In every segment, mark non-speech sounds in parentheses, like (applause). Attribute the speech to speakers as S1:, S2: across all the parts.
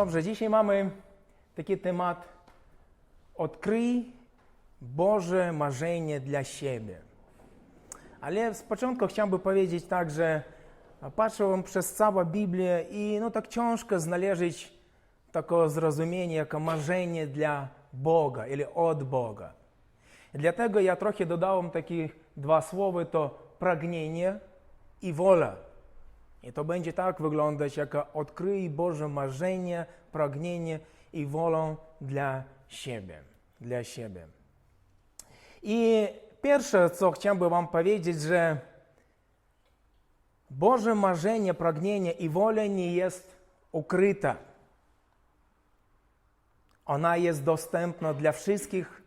S1: Dobrze, dzisiaj mamy taki temat Odkryj Boże marzenie dla siebie. Ale z początku chciałbym powiedzieć tak, że patrzyłem przez całą Biblię i no tak ciężko znaleźć takie zrozumienie, jako marzenie dla Boga, или od Boga. I dlatego ja trochę dodałem takie dwa słowa, to pragnienie i wola. I to będzie tak wyglądać, jako odkryj Boże marzenie, pragnienie i wolę dla siebie. Dla siebie. I pierwsze, co chciałbym Wam powiedzieć, że Boże marzenie, pragnienie i wola nie jest ukryta. Ona jest dostępna dla wszystkich,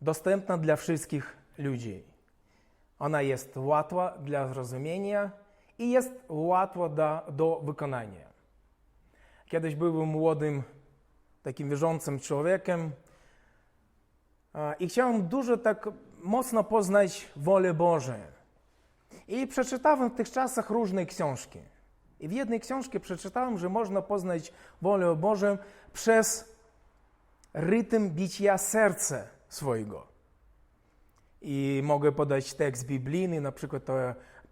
S1: dostępna dla wszystkich ludzi. Ona jest łatwa dla zrozumienia i jest łatwa do, do wykonania. Kiedyś byłem młodym, takim wierzącym człowiekiem i chciałem dużo tak mocno poznać wolę Bożą. I przeczytałem w tych czasach różne książki. I w jednej książce przeczytałem, że można poznać wolę Bożą przez rytm bicia serca swojego. I mogę podać tekst biblijny, na przykład to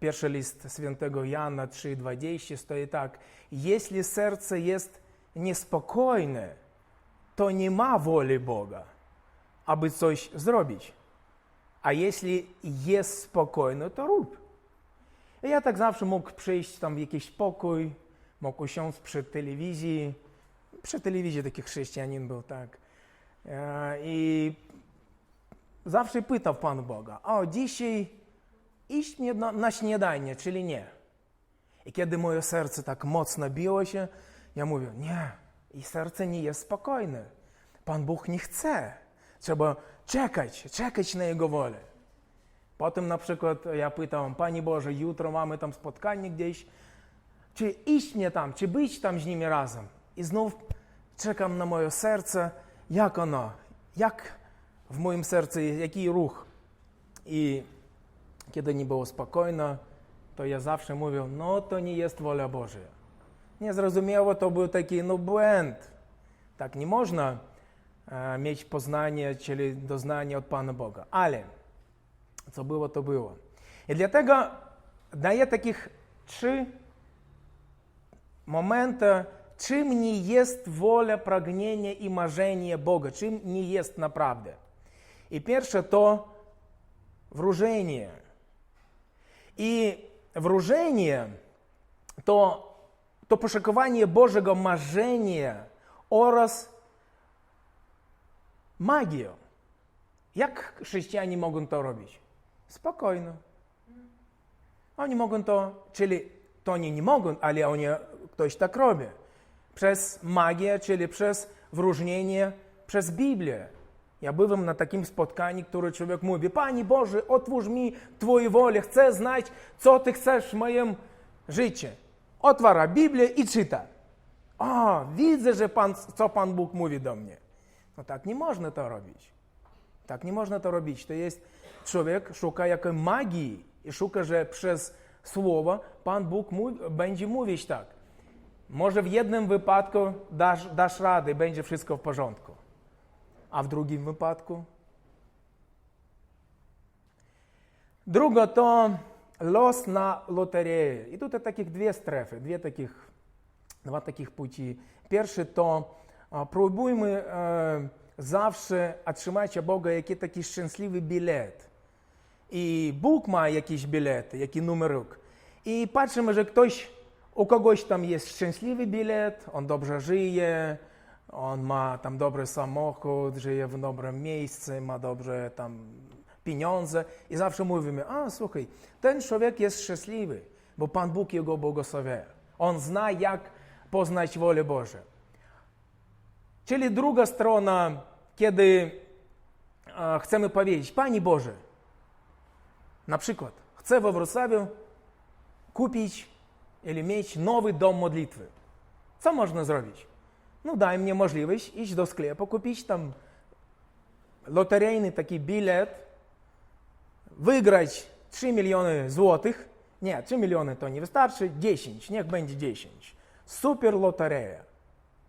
S1: pierwszy list świętego Jana 3,20 stoi tak. Jeśli serce jest niespokojne, to nie ma woli Boga, aby coś zrobić. A jeśli jest spokojne, to rób. Ja tak zawsze mógł przyjść tam w jakiś pokój, mógł usiąść przed telewizji. Przy telewizji taki chrześcijanin był, tak. E, I zawsze pytał Pan Boga, o dzisiaj iść mnie na, na śniadanie, czyli nie. I kiedy moje serce tak mocno biło się, ja mówię, nie, i serce nie jest spokojne. Pan Bóg nie chce. Trzeba czekać, czekać na Jego wolę. Potem na przykład ja pytałem, Panie Boże, jutro mamy tam spotkanie gdzieś, czy iść mnie tam, czy być tam z nimi razem. I znów czekam na moje serce, jak ono, jak w moim sercu, jaki ruch. I kiedy nie było spokojno, to ja zawsze mówił, no to nie jest wola Boża. Niezrozumiało to był taki, no błęd. Tak nie można e, mieć poznanie, czyli doznanie od Pana Boga. Ale co było, to było. I dlatego daję takich trzy momenty, czym nie jest wola, pragnienie i marzenie Boga, czym nie jest naprawdę. I pierwsze to wróżenie. I wróżenie to, to poszukiwanie Bożego marzenia oraz magię. Jak chrześcijanie mogą to robić? Spokojno. Oni mogą to, czyli to oni nie mogą, ale oni, ktoś tak robi. Przez magię, czyli przez wróżnienie, przez Biblię. Ja byłem na takim spotkaniu, które człowiek mówi, Panie Boże, otwórz mi Twoją wolę, chcę znać, co Ty chcesz w moim życiu. Otwara Biblię i czyta. O, widzę, że pan, co Pan Bóg mówi do mnie. No tak nie można to robić. Tak nie można to robić. To jest człowiek szuka jakiej magii i szuka, że przez słowo Pan Bóg mówi, będzie mówić tak. Może w jednym wypadku dasz, dasz będzie wszystko w porządku. A w drugim wypadku? Druga to los na loterię. I tutaj takich dwie strefy, dwie takich, dwa takich płci. Pierwszy to próbujmy e, zawsze otrzymać od Boga jakiś taki szczęśliwy bilet. I Bóg ma jakiś bilet, jakiś numerek. I patrzymy, że ktoś, u kogoś tam jest szczęśliwy bilet, on dobrze żyje, on ma tam dobry samochód, żyje w dobrym miejscu, ma dobre tam pieniądze i zawsze mówimy, a słuchaj, ten człowiek jest szczęśliwy, bo Pan Bóg jego błogosławia. On zna, jak poznać wolę Bożą. Czyli druga strona, kiedy e, chcemy powiedzieć, Panie Boże, na przykład, chcę we Wrocławiu kupić или mieć nowy dom modlitwy. Co można zrobić? No daj mnie możliwość iść do sklepu, kupić tam loteryjny taki bilet, wygrać 3 miliony złotych. Nie, 3 miliony to nie wystarczy, 10, niech będzie 10. Super loteria.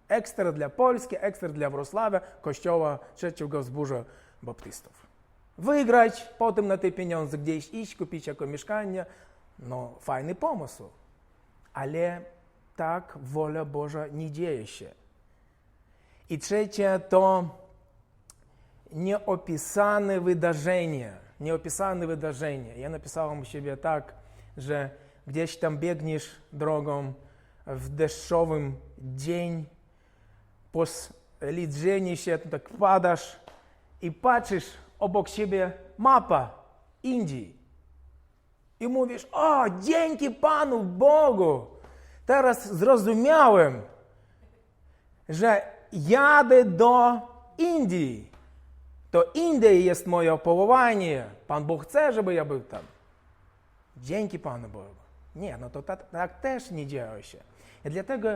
S1: Ekstra dla Polski, ekstra dla Wrocławia, Kościoła Trzeciego Wzburza Baptystów. Wygrać, potem na te pieniądze gdzieś iść, kupić jako mieszkanie. No, fajny pomysł. Ale tak wola Boża nie dzieje się. I trzecie to nieopisane wydarzenie. Nieopisane wydarzenie. Ja napisałem u siebie tak, że gdzieś tam biegniesz drogą w deszczowym dzień, po zliczeniu się tak padasz i patrzysz obok siebie mapa Indii. I mówisz, o, dzięki Panu Bogu, teraz zrozumiałem, że jadę do Indii. To India jest moje powołanie. Pan Bóg chce, żeby ja był tam. Dzięki Panu Bogu. Nie, no to tak, tak też nie dzieje się. I dlatego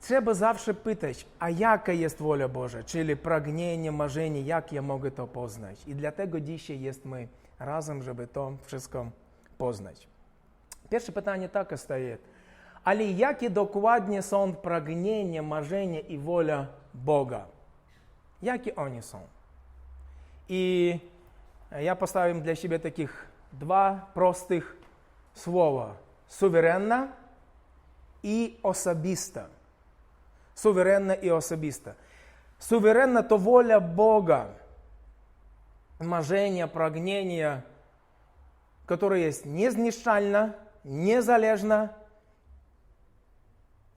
S1: trzeba zawsze pytać, a jaka jest wola Boża, czyli pragnienie, marzenie, jak ja mogę to poznać. I dlatego dzisiaj jest my razem, żeby to wszystko poznać. Pierwsze pytanie takie staje. Ale jakie dokładnie są pragnienia, marzenia i wola Boga? Jakie oni są? I ja postawiłem dla siebie takich dwa prostych słowa. Суверенна і особиста. Суверенна і особиста. Суверенна то воля Бога. Мажение, прагнение, которое есть незнищально, незалежно,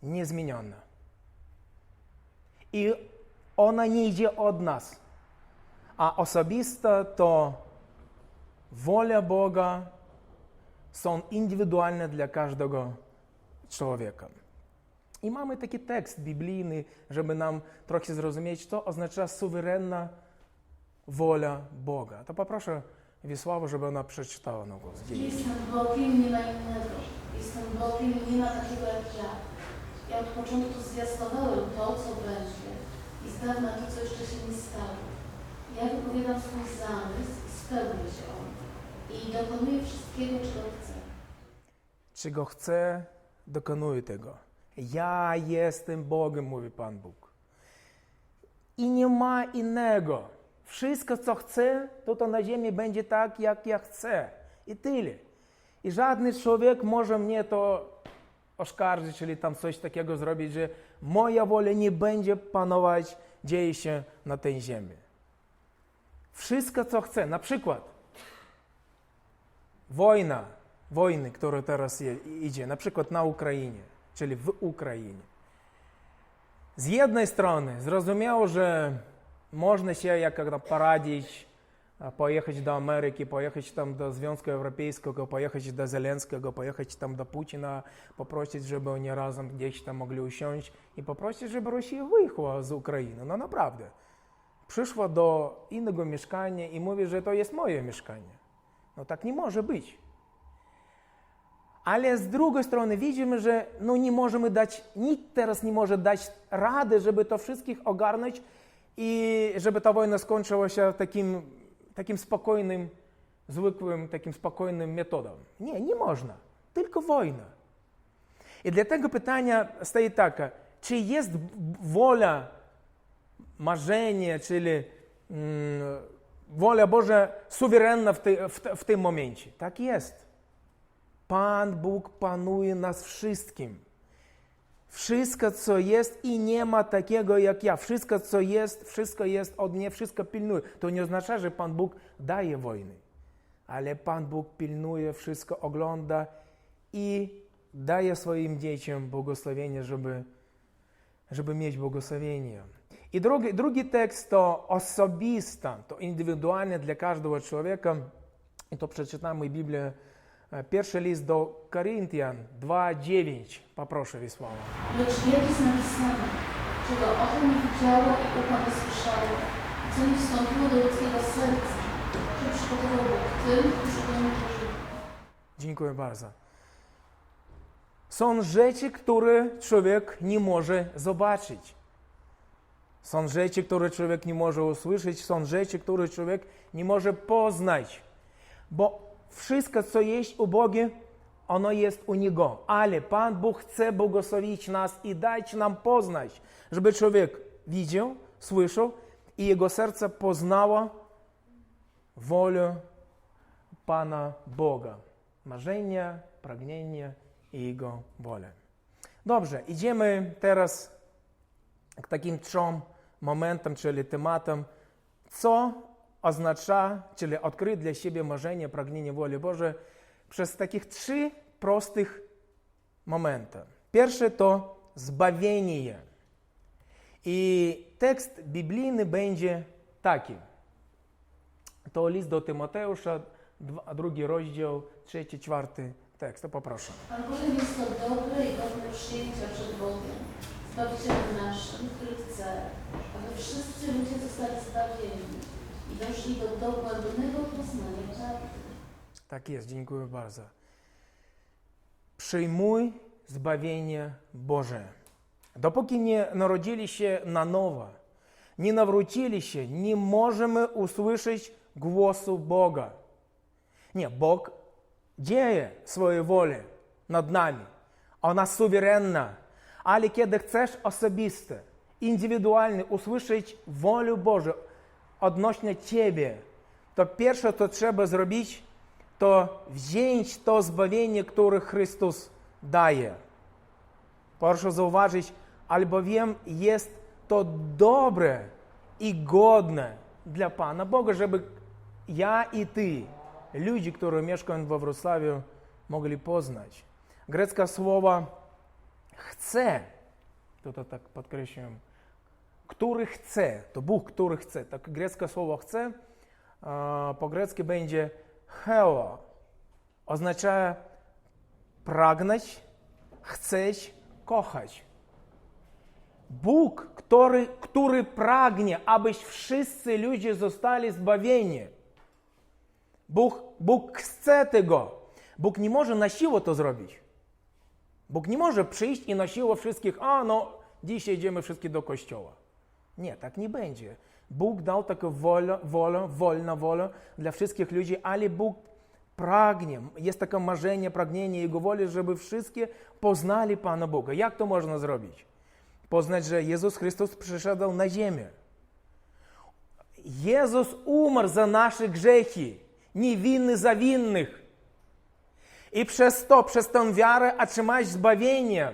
S1: niezmieniona. I ona nie idzie od nas. A osobista to wola Boga są indywidualne dla każdego człowieka. I mamy taki tekst biblijny, żeby nam trochę zrozumieć, co oznacza suwerenna wola Boga. To poproszę Wiesława, żeby ona przeczytała na głos.
S2: Jestem Bogiem, nie ma innego. Jestem Bogiem, nie ma takiego jak ja. Ja od początku zwiastowałem to, co będzie i z dawna to, co jeszcze się nie stało. Ja wypowiadam swój zamysł i spełnia się on. I dokonuję wszystkiego, czego chcę.
S1: Czego chcę, dokonuję tego. Ja jestem Bogiem, mówi Pan Bóg. I nie ma innego. Wszystko, co chcę, to to na ziemi będzie tak, jak ja chcę. I tyle. I żadny człowiek może mnie to oskarżyć, czyli tam coś takiego zrobić, że moja wola nie będzie panować, dzieje się na tej ziemi. Wszystko, co chcę. Na przykład wojna, wojny, która teraz je, idzie, na przykład na Ukrainie, czyli w Ukrainie. Z jednej strony zrozumiało, że można się jak poradzić, pojechać do Ameryki, pojechać tam do Związku Europejskiego, pojechać do Zelenskiego, pojechać tam do Putina, poprosić, żeby oni razem gdzieś tam mogli usiąść i poprosić, żeby Rosja wyjechała z Ukrainy. No naprawdę. Przyszła do innego mieszkania i mówi, że to jest moje mieszkanie. No tak nie może być. Ale z drugiej strony widzimy, że no nie możemy dać, nikt teraz nie może dać rady, żeby to wszystkich ogarnąć i żeby ta wojna skończyła się takim, spokojnym, zwykłym, takim spokojnym metodą. Nie, nie można. Tylko wojna. I dlatego pytanie staje takie, czy jest wola, marzenie, czyli mm, wola Boża suwerenna w, te, w, te, w tym momencie? Tak jest. Pan Bóg panuje nas wszystkim. Wszystko, co jest i nie ma takiego jak ja. Wszystko, co jest, wszystko jest od mnie, wszystko pilnuje. To nie oznacza, że Pan Bóg daje wojny. Ale Pan Bóg pilnuje, wszystko ogląda i daje swoim dzieciom błogosławienie, żeby, żeby mieć błogosławienie. I drugi, drugi tekst to osobista, to indywidualne dla każdego człowieka. I to przeczytamy Biblię Pierwszy list do Koryntian 2:9. Poproszę Wisława.
S2: Lecz jak jest napisane, czego oko nie widziało i ucho nie słyszało, co nie wstąpiło do ludzkiego serca, że przygotował Bóg tym, którzy go nie.
S1: Dziękuję bardzo. Są rzeczy, które człowiek nie może zobaczyć. Są rzeczy, które człowiek nie może usłyszeć, są rzeczy, które człowiek nie może poznać. Bo wszystko, co jest u Boga, ono jest u Niego. Ale Pan Bóg chce błogosławić nas i dać nam poznać, żeby człowiek widział, słyszał i jego serce poznało wolę Pana Boga. Marzenia, pragnienie i Jego wolę. Dobrze, idziemy teraz k takim trzem momentom, czyli tematom, co oznacza, czyli odkryć dla siebie marzenie, pragnienie woli Bożej przez takich trzy prostych momenty. Pierwsze to zbawienie. I tekst biblijny będzie taki. To list do Tymoteusza, drugi rozdział, trzeci, czwarty tekst. To poproszę.
S2: Albowiem jest to dobre i godne przyjęcia przed Bogiem, Zbawicielem naszym, który chce, aby wszyscy ludzie zostali zbawieni doszli do dogłębnego poznania prawdy.
S1: Tak jest, dziękuję bardzo. Przyjmuj zbawienie Boże. Dopóki nie narodzili się na nowo, nie nawrócili się, nie możemy usłyszeć głosu Boga. Nie, Bóg dzieje swoją wolę nad nami. Ona suwerenna. Ale kiedy chcesz osobiste, indywidualnie usłyszeć wolę Bożą odnośnie Ciebie, to pierwsze, co trzeba zrobić, to wziąć to zbawienie, które Chrystus daje. Proszę zauważyć, albowiem jest to dobre i godne dla Pana Boga, żeby ja i Ty, ludzie, którzy mieszkają we Wrocławiu, mogli poznać. Greckie słowo chce, tutaj tak podkreślam, który chce, to Bóg, który chce. Tak greckie słowo chce po grecku będzie cheo. Oznacza pragnąć, chcieć, kochać. Bóg, który, który pragnie, abyś wszyscy ludzie zostali zbawieni. Bóg, Bóg chce tego. Bóg nie może na siłę to zrobić. Bóg nie może przyjść i na siłę wszystkich, a no, dzisiaj idziemy wszyscy do kościoła. Nie, tak nie będzie. Bóg dał taką wolę, wolę, wolną wolę dla wszystkich ludzi, ale Bóg pragnie, jest takie marzenie, pragnienie Jego woli, żeby wszyscy poznali Pana Boga. Jak to można zrobić? Poznać, że Jezus Chrystus przyszedł na ziemię. Jezus umarł za nasze grzechy, niewinny za winnych. I przez to, przez tę wiarę otrzymać zbawienie.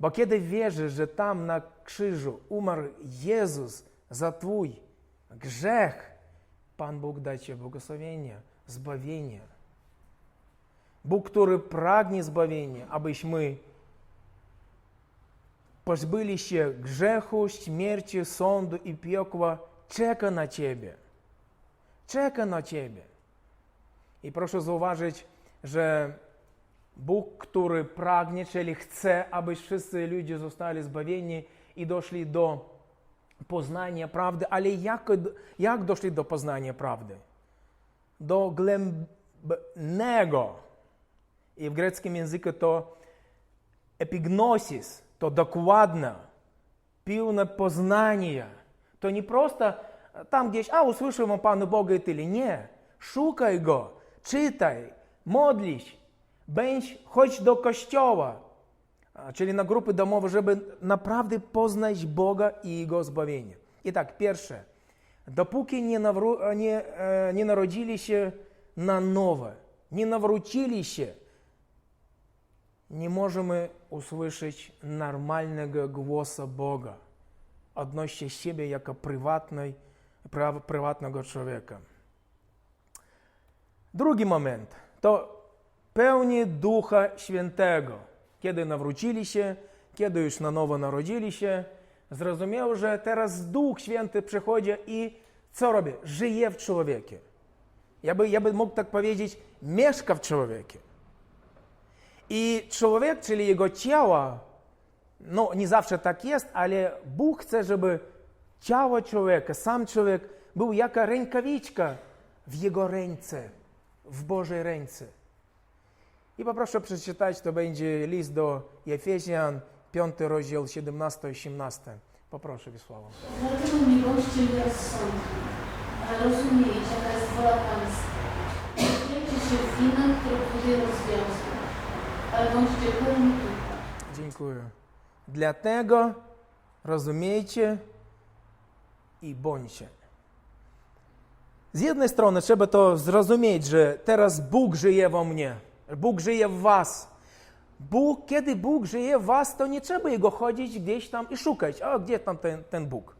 S1: Bo kiedy wierzysz, że tam na krzyżu umarł Jezus za Twój grzech, Pan Bóg da Ci błogosławienie, zbawienie. Bóg, który pragnie zbawienia, abyśmy pozbyli się grzechu, śmierci, sądu i piekła, czeka na Ciebie. Czeka na Ciebie. I proszę zauważyć, że Bóg, który pragnie, czyli chce, aby wszyscy ludzie zostali zbawieni i doszli do poznania prawdy. Ale jak, jak doszli do poznania prawdy? Do głębnego. I w greckim języku to epignosis, to dokładne, pełne poznanie. To nie prosto tam gdzieś, a usłyszałem o Panu Boga i tyle. Nie. Szukaj Go, czytaj, modlić, bądź, chodź do kościoła, czyli na grupy domowe, żeby naprawdę poznać Boga i Jego zbawienie. I tak, pierwsze, dopóki nie, nawró- nie, e, nie narodzili się na nowe, nie nawrócili się, nie możemy usłyszeć normalnego głosu Boga odnośnie siebie jako prywatnej, pra- prywatnego człowieka. Drugi moment to pełni Ducha Świętego. Kiedy nawrócili się, kiedy już na nowo narodzili się, zrozumiał, że teraz Duch Święty przychodzi i co robi? Żyje w człowieku. Ja by, ja by mógł tak powiedzieć, mieszka w człowieku. I człowiek, czyli jego ciało, no nie zawsze tak jest, ale Bóg chce, żeby ciało człowieka, sam człowiek był jak rękawiczka w jego ręce, w Bożej ręce. I poproszę przeczytać, to będzie list do Efezjan, 5 rozdział 17-18. Poproszę Wisława.
S2: Dlatego nie bądźcie nierozsądni, ale rozumiejcie, jaka jest wola Pańska. Nie Kryjcie się winem, które powoduje rozwiązku, ale bądźcie pełni ducha.
S1: Dziękuję. Dlatego rozumiejcie i bądźcie. Z jednej strony trzeba to zrozumieć, że teraz Bóg żyje we mnie, Bóg żyje w was. Bóg, kiedy Bóg żyje w was, to nie trzeba Jego chodzić gdzieś tam i szukać, a gdzie tam ten, ten Bóg?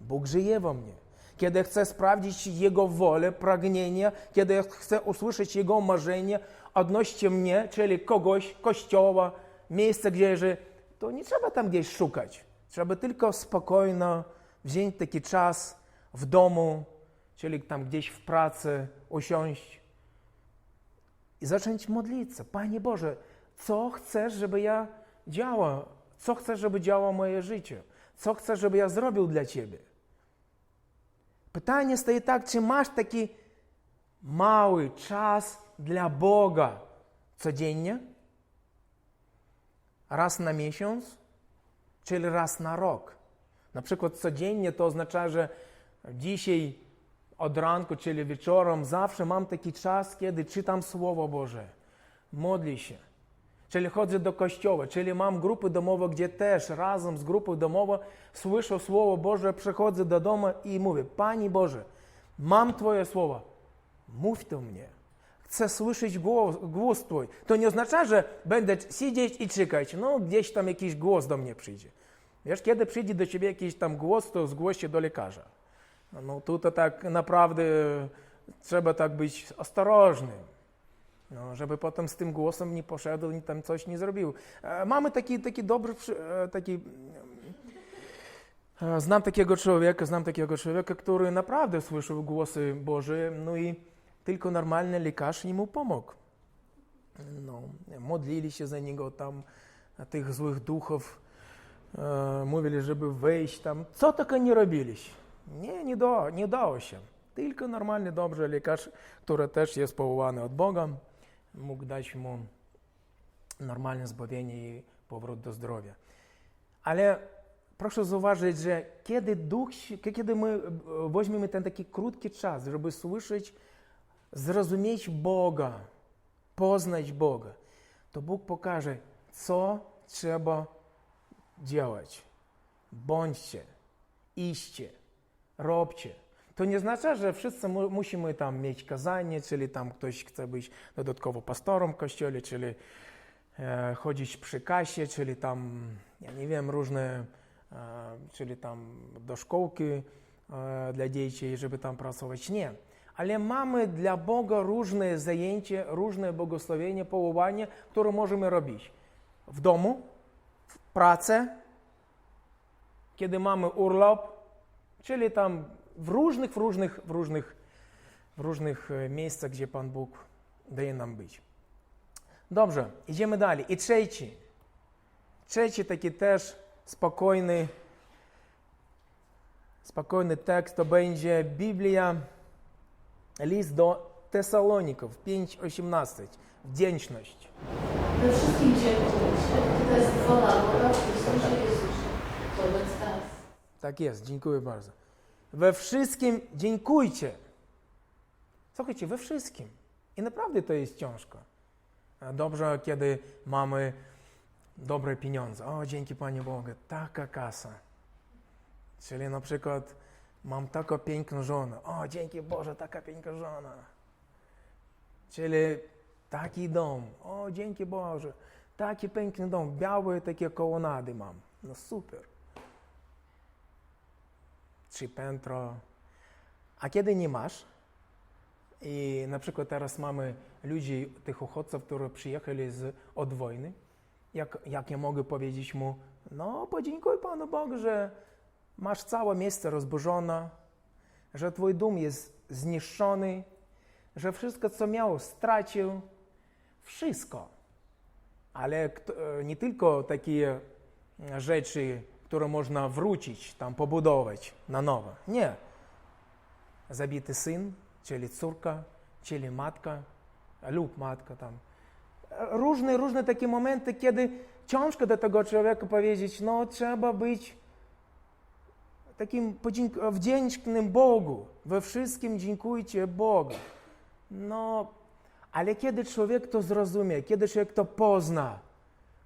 S1: Bóg żyje we mnie. Kiedy chcę sprawdzić Jego wolę, pragnienie, kiedy chcę usłyszeć Jego marzenie odnośnie mnie, czyli kogoś, kościoła, miejsca, gdzie żyję, to nie trzeba tam gdzieś szukać. Trzeba tylko spokojno wziąć taki czas w domu, czyli tam gdzieś w pracy usiąść i zacząć modlić. Panie Boże, co chcesz, żeby ja działał? Co chcesz, żeby działało moje życie? Co chcesz, żeby ja zrobił dla Ciebie? Pytanie stoi tak, czy masz taki mały czas dla Boga codziennie? Raz na miesiąc? Czyli raz na rok? Na przykład codziennie to oznacza, że dzisiaj od ranku, czyli wieczorem, zawsze mam taki czas, kiedy czytam Słowo Boże, modlę się, czyli chodzę do kościoła, czyli mam grupy domowe, gdzie też razem z grupą domową słyszę Słowo Boże, przychodzę do domu i mówię, Panie Boże, mam Twoje Słowo, mów do mnie. Chcę słyszeć głos, głos Twój. To nie oznacza, że będę siedzieć i czekać, no gdzieś tam jakiś głos do mnie przyjdzie. Wiesz, kiedy przyjdzie do Ciebie jakiś tam głos, to zgłoś się do lekarza. No tutaj tak naprawdę trzeba tak być ostrożnym, no, żeby potem z tym głosem nie poszedł i tam coś nie zrobił. Mamy taki, taki dobry, taki, znam takiego człowieka, znam takiego człowieka, który naprawdę słyszał głosy Boże, no i tylko normalny lekarz mu pomógł. No, modlili się za niego tam, tych złych duchów, mówili, żeby wejść tam. Co tylko nie robiliście. Nie, nie, do, nie dało się. Tylko normalny, dobry lekarz, który też jest powołany od Boga, mógł dać mu normalne zbawienie i powrót do zdrowia. Ale proszę zauważyć, że kiedy duch, kiedy my weźmiemy ten taki krótki czas, żeby słyszeć, zrozumieć Boga, poznać Boga, to Bóg pokaże, co trzeba działać. Bądźcie, iście, robcie. To nie oznacza, że wszyscy mu, musimy tam mieć kazanie, czyli tam ktoś chce być dodatkowo pastorem w kościele, czyli e, chodzić przy kasie, czyli tam, ja nie wiem, różne, e, czyli tam do szkołki e, dla dzieci, żeby tam pracować. Nie. Ale mamy dla Boga różne zajęcia, różne błogosławienia, powołania, które możemy robić. W domu, w pracy, kiedy mamy urlop, tam w różnych, w różnych, w różnych, w różnych e, miejscach, gdzie Pan Bóg daje nam być. Dobrze, idziemy dalej. I trzeci, trzeci taki też spokojny, spokojny tekst to będzie Biblia, list do Tesaloników 5:18. Wdzięczność.
S2: We wszystkim dziękujcie. To jest wola Boga
S1: Tak jest, dziękuję bardzo. We wszystkim dziękujcie. Słuchajcie, we wszystkim. I naprawdę to jest ciężko. Dobrze, kiedy mamy dobre pieniądze. O, dzięki Panie Bogu, taka kasa. Czyli na przykład mam taką piękną żonę. O, dzięki Boże, taka piękna żona. Czyli taki dom. O, dzięki Boże, taki piękny dom. Białe takie kołonady mam. No super trzy piętro. A kiedy nie masz, i na przykład teraz mamy ludzi, tych uchodźców, którzy przyjechali z, od wojny, jak, jak ja mogę powiedzieć mu, no podziękuj Panu Bogu, że masz całe miejsce rozburzone, że Twój dom jest zniszczony, że wszystko, co miał, stracił. Wszystko. Ale kto- nie tylko takie rzeczy, które można wrócić, tam pobudować na nowo. Nie. Zabity syn, czyli córka, czyli matka lub matka tam. Różne, różne takie momenty, kiedy ciężko do tego człowieka powiedzieć, no trzeba być takim wdzięcznym Bogu. We wszystkim dziękujcie Bogu. No, Ale kiedy człowiek to zrozumie, kiedy człowiek to pozna,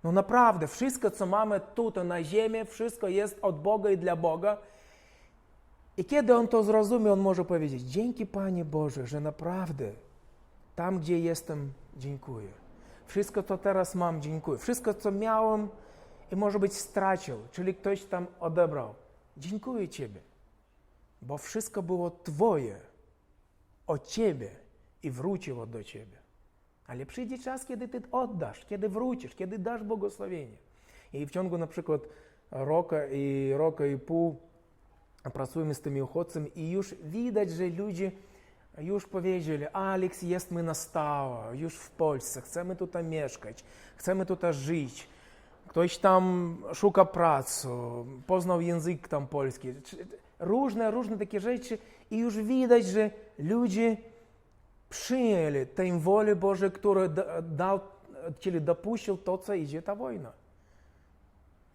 S1: no naprawdę, wszystko, co mamy tutaj na ziemi, wszystko jest od Boga i dla Boga. I kiedy on to zrozumie, on może powiedzieć: Dzięki Panie Boże, że naprawdę tam, gdzie jestem, dziękuję. Wszystko, co teraz mam, dziękuję. Wszystko, co miałem i może być stracił, czyli ktoś tam odebrał. Dziękuję Ciebie, bo wszystko było Twoje, od Ciebie i wróciło do Ciebie. Ale przyjdzie czas, kiedy Ty oddasz, kiedy wrócisz, kiedy dasz błogosławienie. I w ciągu na przykład roku i roku i pół pracujemy z tymi uchodźcami i już widać, że ludzie już powiedzieli, Aleks, jesteśmy na stałe, już w Polsce, chcemy tutaj mieszkać, chcemy tutaj żyć. Ktoś tam szuka pracy, poznał język tam polski. Różne, różne takie rzeczy i już widać, że ludzie przyjęli tę wolę Boże, która dał, czyli dopuścił to, co idzie ta wojna.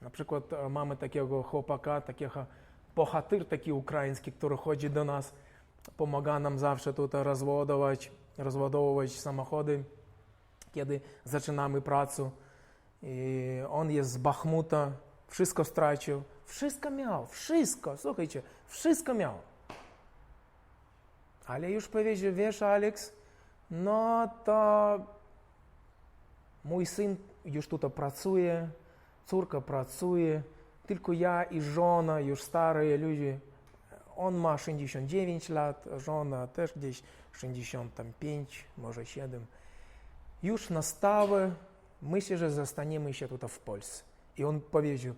S1: Na przykład e, mamy takiego chłopaka, takiego bohatyr taki ukraiński, który chodzi do nas, pomaga nam zawsze tutaj rozładować, rozładowywać samochody, kiedy zaczynamy pracę. I on jest z Bachmuta, wszystko stracił, wszystko miał, wszystko, słuchajcie, wszystko miał. Ale już powiedział, wiesz, Aleks, no to mój syn już tutaj pracuje, córka pracuje, tylko ja i żona, już stare ludzie. On ma 69 lat, żona też gdzieś 65, może 7. Już na stałe myślę, że zostaniemy się tutaj w Polsce. I on powiedział,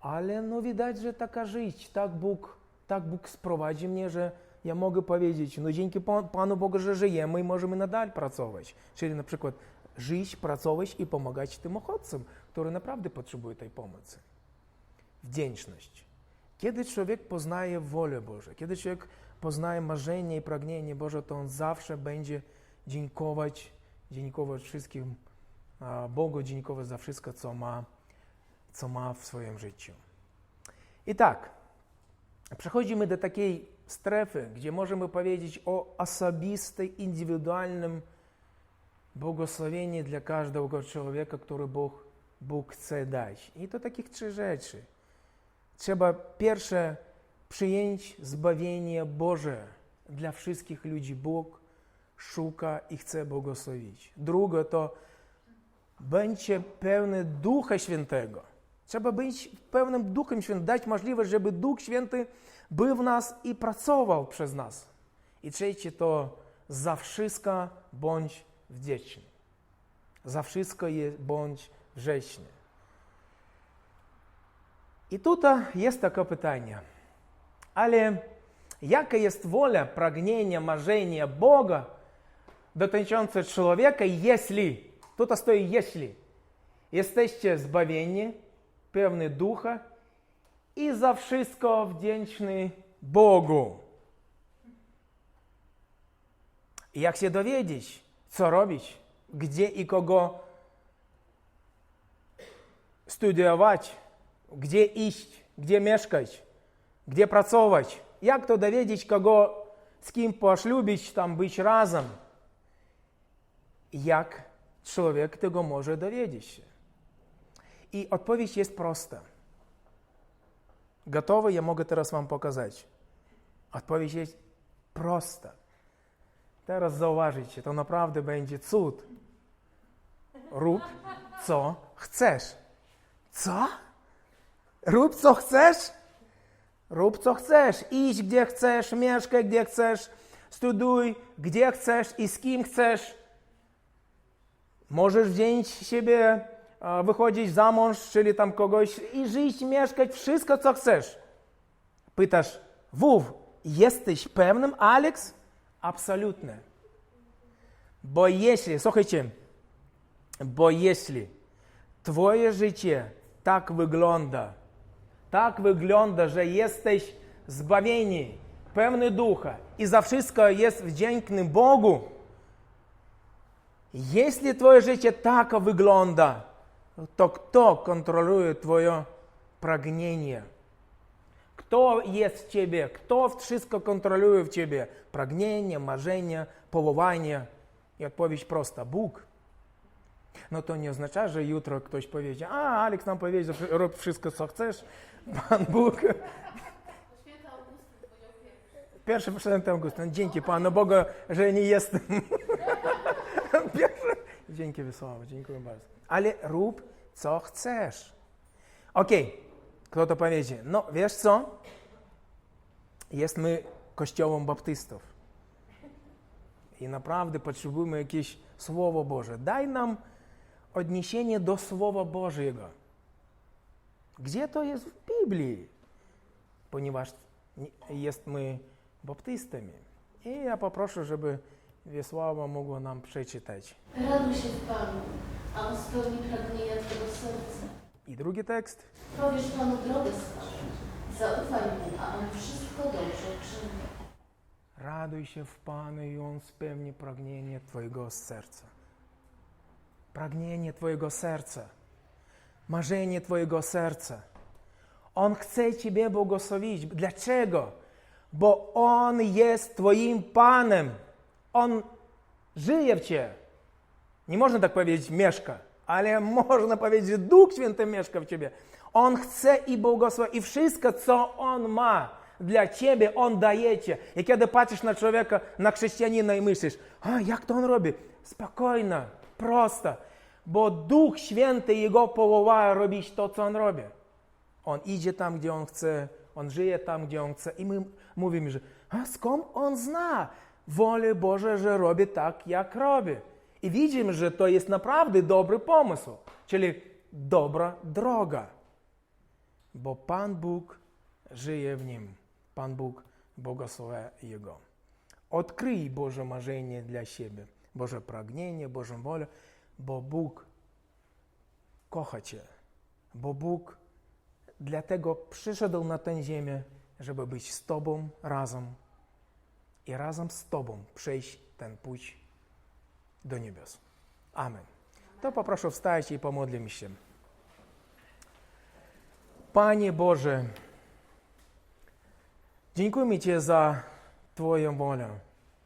S1: ale no widać, że taka żyć, tak Bóg, tak Bóg sprowadzi mnie, że ja mogę powiedzieć, no dzięki Panu Bogu, że żyjemy i możemy nadal pracować. Czyli na przykład żyć, pracować i pomagać tym uchodźcom, którzy naprawdę potrzebują tej pomocy. Wdzięczność. Kiedy człowiek poznaje wolę Bożą, kiedy człowiek poznaje marzenie i pragnienie Boże, to on zawsze będzie dziękować, dziękować wszystkim Bogu, dziękować za wszystko, co ma, co ma w swoim życiu. I tak, przechodzimy do takiej strefy, gdzie możemy powiedzieć o osobistej, indywidualnym błogosławieniu dla każdego człowieka, który Bóg, Bóg chce dać. I to takich trzy rzeczy. Trzeba pierwsze przyjąć zbawienie Boże dla wszystkich ludzi. Bóg szuka i chce błogosławić. Drugie to będzie pełny Ducha Świętego. Trzeba być pełnym Duchem Świętym, dać możliwość, żeby Duch Święty był w nas i pracował przez nas. I trzecie to za wszystko bądź wdzięczny. Za wszystko jest bądź grzeczny. I tutaj jest takie pytanie. Ale jaka jest wola, pragnienie, marzenie Boga dotyczące człowieka, jeśli, tutaj stoi jeśli, jesteście zbawieni, pełny ducha i za wszystko wdzięczny Bogu. I jak się dowiedzieć, co robić, gdzie i kogo studiować, gdzie iść, gdzie mieszkać, gdzie pracować, jak to dowiedzieć, kogo z kim poślubić, tam być razem. Jak człowiek tego może dowiedzieć się? I odpowiedź jest prosta. Gotowe? Ja mogę teraz Wam pokazać. Odpowiedź jest prosta. Teraz zauważycie, to naprawdę będzie cud. Rób, co chcesz. Co? Rób, co chcesz? Rób, co chcesz. Idź, gdzie chcesz, mieszkaj, gdzie chcesz, studiuj, gdzie chcesz i z kim chcesz. Możesz wziąć siebie wychodzić za mąż, czyli tam kogoś i żyć, mieszkać, wszystko co chcesz. Pytasz, Wów, jesteś pewnym, Alex? Absolutnie. Bo jeśli, słuchajcie, bo jeśli twoje życie tak wygląda, tak wygląda, że jesteś zbawieni, pełny ducha i za wszystko jest wdzięczny Bogu, jeśli twoje życie tak wygląda, to kto kontroluje Twoje pragnienie? Kto jest w Ciebie? Kto wszystko kontroluje w Ciebie? Pragnienie, marzenie, powołanie. I odpowiedź prosta: Bóg. No to nie oznacza, że jutro ktoś powiedzie, a Aleks nam powiedział, że rób wszystko, co chcesz. Pan Bóg.
S2: Pierwszy.
S1: Święty Augustyn. Dzięki Panu Bogu, że nie jestem. (laughs) Pierwszy. Dzięki Wysława, dziękuję bardzo. Ale rób, co chcesz. Okej, kto to powiedzie? No, wiesz co? Jesteśmy kościołem baptystów. I naprawdę potrzebujemy jakieś Słowo Boże. Daj nam odniesienie do Słowa Bożego. Gdzie to jest w Biblii? Ponieważ nie- jesteśmy baptystami. I ja poproszę, żeby Wiesława mogła nam przeczytać.
S2: Raduj się w Panu, a On spełni pragnienia Twojego serca.
S1: I drugi tekst.
S2: Powiesz Panu drogę swoją, zaufaj Mu, a On wszystko dobrze uczyni.
S1: Raduj się w Panu i On spełni pragnienie Twojego serca. Pragnienie Twojego serca. Marzenie Twojego serca. On chce Ciebie błogosławić. Dlaczego? Bo On jest Twoim Panem. On żyje w Ciebie. Nie można tak powiedzieć mieszka, ale (laughs) można powiedzieć, że Duch Święty mieszka w Ciebie. On chce i błogosławi, i wszystko, co On ma dla Ciebie, On daje Ci. I kiedy patrzysz na człowieka, na chrześcijanina i myślisz, a jak to On robi? Spokojno, prosto, bo Duch Święty Jego powołał robić to, co On robi. On idzie tam, gdzie On chce, On żyje tam, gdzie On chce i my mówimy, że a skąd On zna wolę Boże, że robi tak, jak robi. I widzimy, że to jest naprawdę dobry pomysł, czyli dobra droga, bo Pan Bóg żyje w nim. Pan Bóg błogosławia jego. Odkryj Boże marzenie dla siebie, Boże pragnienie, Bożą wolę, bo Bóg kocha Cię, bo Bóg dlatego przyszedł na tę ziemię, żeby być z Tobą razem i razem z Tobą przejść ten płci do niebios. Amen. To poproszę wstać i pomodlimy się. Panie Boże, dziękujemy Ci za Twoją wolę.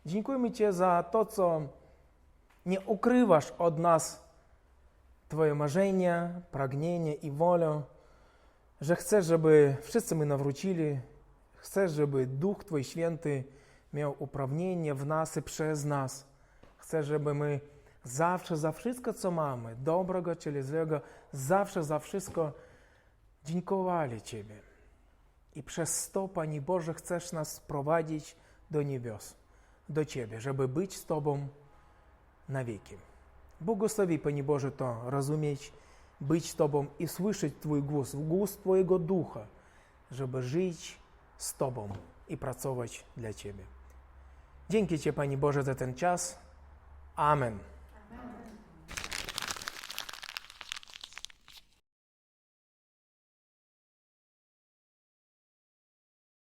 S1: Dziękujemy Ci za to, co nie ukrywasz od nas Twoje marzenia, pragnienie i wolę, że chcesz, żeby wszyscy my nawrócili, chcesz, żeby Duch Twój Święty miał uprawnienie w nas i przez nas. Chcesz, żeby my zawsze za wszystko, co mamy, dobrego czy złego, zawsze za wszystko dziękowali Ciebie. I przez to, Panie Boże, chcesz nas sprowadzić do niebios, do Ciebie, żeby być z Tobą na wieki. Błogosławi, Panie Boże, to rozumieć, być z Tobą i słyszeć Twój głos, głos Twojego Ducha, żeby żyć z Tobą i pracować dla Ciebie. Dzięki Ci, Panie Boże, za ten czas. Amen.